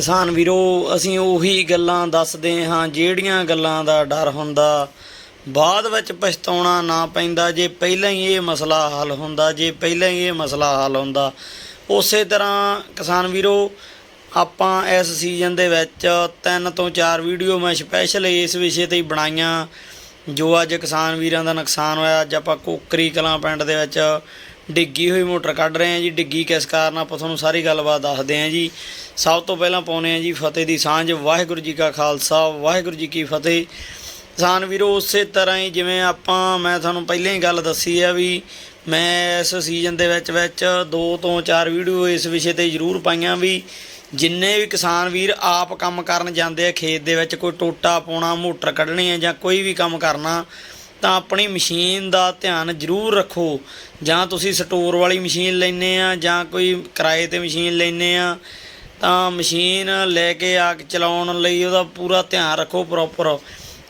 ਕਿਸਾਨ ਵੀਰੋ, ਅਸੀਂ ਉਹੀ ਗੱਲਾਂ ਦੱਸਦੇ ਹਾਂ, ਜਿਹੜੀਆਂ ਗੱਲਾਂ ਦਾ ਡਰ ਹੁੰਦਾ। ਬਾਅਦ ਵਿੱਚ ਪਛਤਾਉਣਾ ਨਾ ਪੈਂਦਾ, ਜੇ ਪਹਿਲਾਂ ਹੀ ਇਹ ਮਸਲਾ ਹੱਲ ਹੁੰਦਾ, ਜੇ ਪਹਿਲਾਂ ਹੀ ਇਹ ਮਸਲਾ ਹੱਲ ਹੁੰਦਾ। ਉਸੇ ਤਰ੍ਹਾਂ ਕਿਸਾਨ ਵੀਰੋ, ਆਪਾਂ ਇਸ ਸੀਜ਼ਨ ਦੇ ਵਿੱਚ ਤਿੰਨ ਤੋਂ ਚਾਰ ਵੀਡੀਓ ਮੈਂ ਸਪੈਸ਼ਲ ਇਸ ਵਿਸ਼ੇ ਤੇ ਹੀ ਬਣਾਈਆਂ। ਜੋ ਅੱਜ ਕਿਸਾਨ ਵੀਰਾਂ ਦਾ ਨੁਕਸਾਨ ਹੋਇਆ, ਅੱਜ ਆਪਾਂ ਕੋਕਰੀ ਕਲਾਂ ਪਿੰਡ ਦੇ ਵਿੱਚ ਡਿੱਗੀ ਹੋਈ ਮੋਟਰ ਕੱਢ ਰਹੇ ਹਾਂ ਜੀ, ਡਿੱਗੀ ਕਿਸ ਕਾਰਨ ਆਪਾਂ ਤੁਹਾਨੂੰ ਸਾਰੀ ਗੱਲਬਾਤ ਦੱਸਦੇ ਹਾਂ ਜੀ। ਸਭ ਤੋਂ ਪਹਿਲਾਂ ਪਾਉਨੇ ਹਾਂ ਜੀ ਫਤਿਹ ਦੀ ਸਾਂਝ, ਵਾਹਿਗੁਰੂ ਜੀ ਕਾ ਖਾਲਸਾ, ਵਾਹਿਗੁਰੂ ਜੀ ਕੀ ਫਤਿਹ। ਕਿਸਾਨ ਵੀਰੋ, ਉਸੇ ਤਰ੍ਹਾਂ ਹੀ ਜਿਵੇਂ ਆਪਾਂ, ਮੈਂ ਤੁਹਾਨੂੰ ਪਹਿਲਾਂ ਹੀ ਗੱਲ ਦੱਸੀ ਆ ਵੀ ਮੈਂ ਇਸ ਸੀਜ਼ਨ ਦੇ ਵਿੱਚ ਵਿੱਚ ਦੋ ਤੋਂ ਚਾਰ ਵੀਡੀਓ ਇਸ ਵਿਸ਼ੇ ਤੇ ਜ਼ਰੂਰ ਪਾਈਆਂ ਵੀ ਜਿੰਨੇ ਵੀ ਕਿਸਾਨ ਵੀਰ ਆਪ ਕੰਮ ਕਰਨ ਜਾਂਦੇ ਆ, ਖੇਤ ਦੇ ਵਿੱਚ ਕੋਈ ਟੋਟਾ ਪਾਉਣਾ, ਮੋਟਰ ਕੱਢਣੀ ਹੈ ਜਾਂ ਕੋਈ ਵੀ ਕੰਮ ਕਰਨਾ ਤਾਂ ਆਪਣੀ ਮਸ਼ੀਨ ਦਾ ਧਿਆਨ ਜ਼ਰੂਰ ਰੱਖੋ। ਜਾਂ ਤੁਸੀਂ ਸਟੋਰ ਵਾਲੀ ਮਸ਼ੀਨ ਲੈਨੇ ਆ, ਜਾਂ ਕੋਈ ਕਿਰਾਏ ਤੇ ਮਸ਼ੀਨ ਲੈਨੇ ਆ, ਤਾਂ ਮਸ਼ੀਨ ਲੈ ਕੇ ਆ ਕੇ ਚਲਾਉਣ ਲਈ ਉਹਦਾ ਪੂਰਾ ਧਿਆਨ ਰੱਖੋ ਪ੍ਰੋਪਰ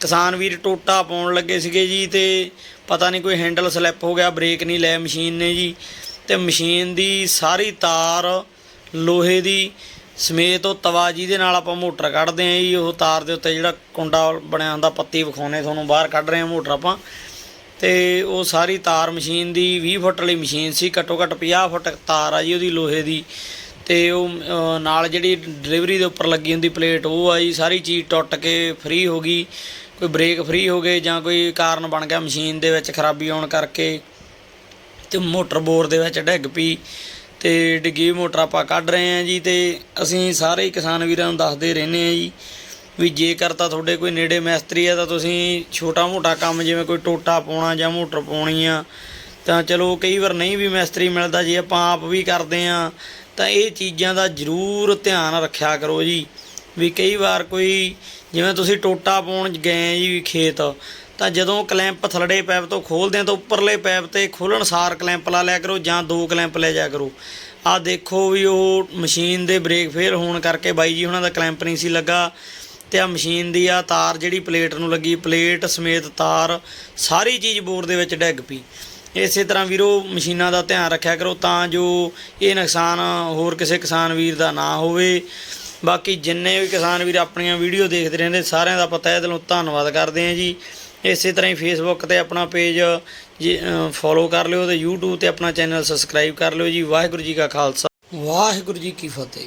ਕਿਸਾਨ ਵੀਰ ਟੋਟਾ ਪਾਉਣ ਲੱਗੇ ਸੀਗੇ ਜੀ ਤੇ ਪਤਾ ਨਹੀਂ ਕੋਈ ਹੈਂਡਲ ਸਲਿੱਪ ਹੋ ਗਿਆ ਬ੍ਰੇਕ ਨਹੀਂ ਲੈ ਮਸ਼ੀਨ ਨੇ ਜੀ। ਤੇ ਮਸ਼ੀਨ ਦੀ ਸਾਰੀ ਤਾਰ, ਲੋਹੇ ਦੀ ਸਮੇਤ ਉਹ ਤਵਾ ਜਿਹਦੇ ਨਾਲ ਆਪਾਂ ਮੋਟਰ ਕੱਢਦੇ ਆਂ ਜੀ, ਉਹ ਤਾਰ ਦੇ ਉੱਤੇ ਜਿਹੜਾ ਕੁੰਡਾ ਬਣਿਆ ਹੁੰਦਾ, ਪੱਤੀ ਵਿਖਾਉਣੇ, ਤੁਹਾਨੂੰ ਬਾਹਰ ਕੱਢ ਰਹੇ ਹਾਂ ਮੋਟਰ ਆਪਾਂ। ਤੇ ਉਹ ਸਾਰੀ ਤਾਰ ਮਸ਼ੀਨ ਦੀ 20 ਫੁੱਟ ਵਾਲੀ ਮਸ਼ੀਨ ਸੀ, ਘੱਟੋ ਘੱਟ 50 ਫੁੱਟ ਤਾਰ ਆ ਜੀ ਉਹਦੀ ਲੋਹੇ ਦੀ। ਤੇ ਉਹ ਨਾਲ ਜਿਹੜੀ ਡਿਲੀਵਰੀ ਦੇ ਉੱਪਰ ਲੱਗੀ ਹੁੰਦੀ ਪਲੇਟ, ਉਹ ਆਈ ਸਾਰੀ ਚੀਜ਼ ਟੁੱਟ ਕੇ ਫ੍ਰੀ ਹੋ ਗਈ। ਕੋਈ ਬ੍ਰੇਕ ਫ੍ਰੀ ਹੋ ਗਏ ਜਾਂ ਕੋਈ ਕਾਰਨ ਬਣ ਗਿਆ ਮਸ਼ੀਨ ਦੇ ਵਿੱਚ ਖਰਾਬੀ ਆਉਣ ਕਰਕੇ, ਤੇ ਮੋਟਰ ਬੋਰ ਦੇ ਵਿੱਚ ਡਿੱਗ ਪਈ। ਤੇ ਡਿੱਗੀ ਮੋਟਰ ਆਪਾਂ ਕੱਢ ਰਹੇ ਹਾਂ ਜੀ ਤੇ ਅਸੀਂ ਸਾਰੇ ਕਿਸਾਨ ਵੀਰਾਂ ਨੂੰ ਦੱਸਦੇ ਰਹਿੰਦੇ ਹਾਂ ਜੀ ਵੀ ਜੇਕਰ ਤਾਂ ਤੁਹਾਡੇ ਕੋਈ ਨੇੜੇ ਮਿਸਤਰੀ ਆ ਤਾਂ ਤੁਸੀਂ ਛੋਟਾ ਮੋਟਾ ਕੰਮ ਜਿਵੇਂ ਕੋਈ ਟੋਟਾ ਪਾਉਣਾ ਜਾਂ ਮੋਟਰ ਪਾਉਣੀ ਆ, ਤਾਂ ਚਲੋ ਕਈ ਵਾਰ ਨਹੀਂ ਵੀ ਮਿਸਤਰੀ ਮਿਲਦਾ ਜੇ, ਆਪਾਂ ਆਪ ਵੀ ਕਰਦੇ ਆ ਤਾਂ ਇਹ ਚੀਜ਼ਾਂ ਦਾ ਜ਼ਰੂਰ ਧਿਆਨ ਰੱਖਿਆ ਕਰੋ ਜੀ। ਵੀ ਕਈ ਵਾਰ ਕੋਈ ਜਿਵੇਂ ਤੁਸੀਂ ਟੋਟਾ ਪਾਉਣ ਗਏ ਜੀ ਖੇਤ ਤਾਂ ਜਦੋਂ ਕਲੈਂਪ ਥਲੜੇ ਪੈਪ ਤੋਂ ਖੋਲਦੇ ਆ ਤਾਂ ਉੱਪਰਲੇ ਪੈਪ ਤੇ ਖੋਲਣ ਸਾਰ ਕਲੈਂਪ ਲਾ ਲਿਆ ਕਰੋ ਜਾਂ ਦੋ ਕਲੈਂਪ ਲੈ ਜਾ ਕਰੋ। ਆ ਦੇਖੋ ਵੀ ਉਹ ਮਸ਼ੀਨ ਦੇ ਬ੍ਰੇਕ ਫੇਲ ਹੋਣ ਕਰਕੇ ਬਾਈ ਜੀ ਉਹਨਾਂ ਦਾ ਕਲੈਂਪ ਨਹੀਂ ਸੀ ਲੱਗਾ ਤੇ ਆ ਮਸ਼ੀਨ ਦੀ ਆ ਤਾਰ ਜਿਹੜੀ ਪਲੇਟ ਨੂੰ ਲੱਗੀ, ਪਲੇਟ ਸਮੇਤ ਤਾਰ ਸਾਰੀ ਚੀਜ਼ ਬੋਰ ਦੇ ਵਿੱਚ ਡਿੱਗ ਪਈ। ਇਸੇ ਤਰ੍ਹਾਂ ਵੀਰੋ ਮਸ਼ੀਨਾਂ ਦਾ ਧਿਆਨ ਰੱਖਿਆ ਕਰੋ ਤਾਂ ਜੋ ਇਹ ਨੁਕਸਾਨ ਹੋਰ ਕਿਸੇ ਕਿਸਾਨ ਵੀਰ ਦਾ ਨਾ ਹੋਵੇ। ਬਾਕੀ ਜਿੰਨੇ ਵੀ ਕਿਸਾਨ ਵੀਰ ਆਪਣੀਆਂ ਵੀਡੀਓ ਦੇਖਦੇ ਰਹਿੰਦੇ ਸਾਰਿਆਂ ਦਾ ਪਤਾ ਤਹਿ ਦਿਲੋਂ ਧੰਨਵਾਦ ਕਰਦੇ ਹਾਂ ਜੀ। ਇਸੇ ਤਰ੍ਹਾਂ ਹੀ ਫੇਸਬੁੱਕ ਤੇ ਆਪਣਾ ਪੇਜ ਜੀ ਫੋਲੋ ਕਰ ਲਿਓ ਤੇ YouTube ਤੇ ਆਪਣਾ ਚੈਨਲ ਸਬਸਕ੍ਰਾਈਬ ਕਰ ਲਿਓ ਜੀ। ਵਾਹਿਗੁਰੂ ਜੀ ਕਾ ਖਾਲਸਾ। ਵਾਹਿਗੁਰੂ ਜੀ ਕੀ ਫਤਿਹ।